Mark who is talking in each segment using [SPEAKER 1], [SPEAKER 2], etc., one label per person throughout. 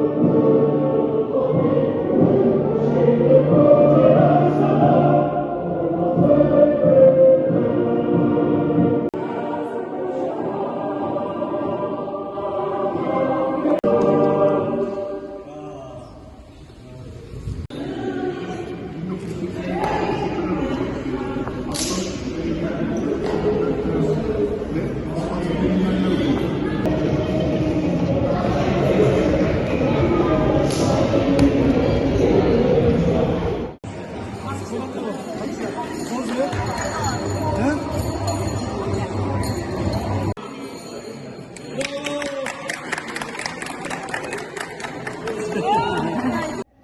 [SPEAKER 1] Thank you.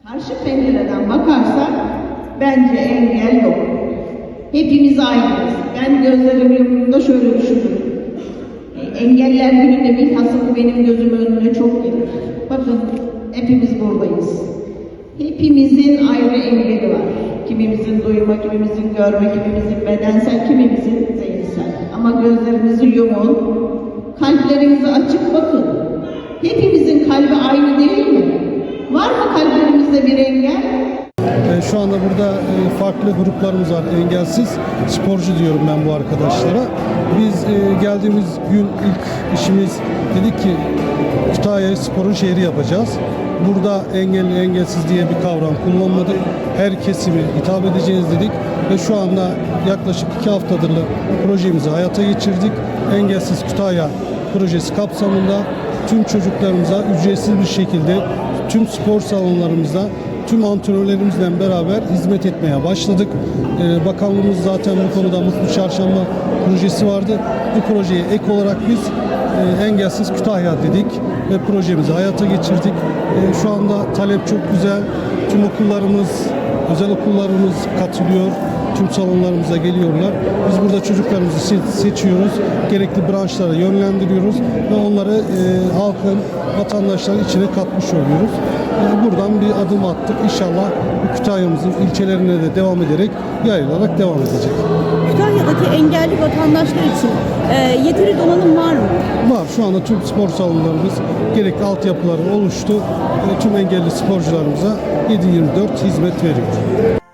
[SPEAKER 1] Karşı pencereden bakarsak bence engel yok. Hepimiz aynıyız. Ben gözlerim yumruğunda şöyle düşünürüm. E, Engeller gününde bilhassa bu benim gözümün önüne çok gelir. Bakın hepimiz buradayız. Hepimizin ayrı engeli var. Kimimizin duyma, kimimizin görme, kimimizin bedensel, kimimizin zihinsel. Ama gözlerinizi yumun, kalplerinizi açıp bakın. Hepimizin kalbi aynı değil mi? Var mı kalplerimizde bir engel?
[SPEAKER 2] Anda burada e, farklı gruplarımız var. Engelsiz sporcu diyorum ben bu arkadaşlara. Biz e, geldiğimiz gün ilk işimiz dedik ki Kütahya'yı sporun şehri yapacağız. Burada engelli engelsiz diye bir kavram kullanmadık. Her kesimi hitap edeceğiz dedik ve şu anda yaklaşık iki haftadır projemizi hayata geçirdik. Engelsiz Kütahya projesi kapsamında tüm çocuklarımıza ücretsiz bir şekilde tüm spor salonlarımızda tüm antrenörlerimizle beraber hizmet etmeye başladık. Ee, bakanlığımız zaten bu konuda Mutlu Çarşamba projesi vardı. Bu projeye ek olarak biz e, Engelsiz Kütahya dedik ve projemizi hayata geçirdik. E, şu anda talep çok güzel. Tüm okullarımız, özel okullarımız katılıyor. Tüm salonlarımıza geliyorlar. Biz burada çocuklarımızı se- seçiyoruz. Gerekli branşlara yönlendiriyoruz ve onları e, halkın, vatandaşların içine katmış oluyoruz. E, buradan bir adım attık. İnşallah bu Kütahya'mızın ilçelerine de devam ederek yayılarak devam edecek.
[SPEAKER 3] Kütahya'daki engelli vatandaşlar için e, yeteri donanım var mı?
[SPEAKER 2] Var. Şu anda tüm spor salonlarımız gerekli altyapıları oluştu. E, tüm engelli sporcularımıza 7-24 hizmet veriyor.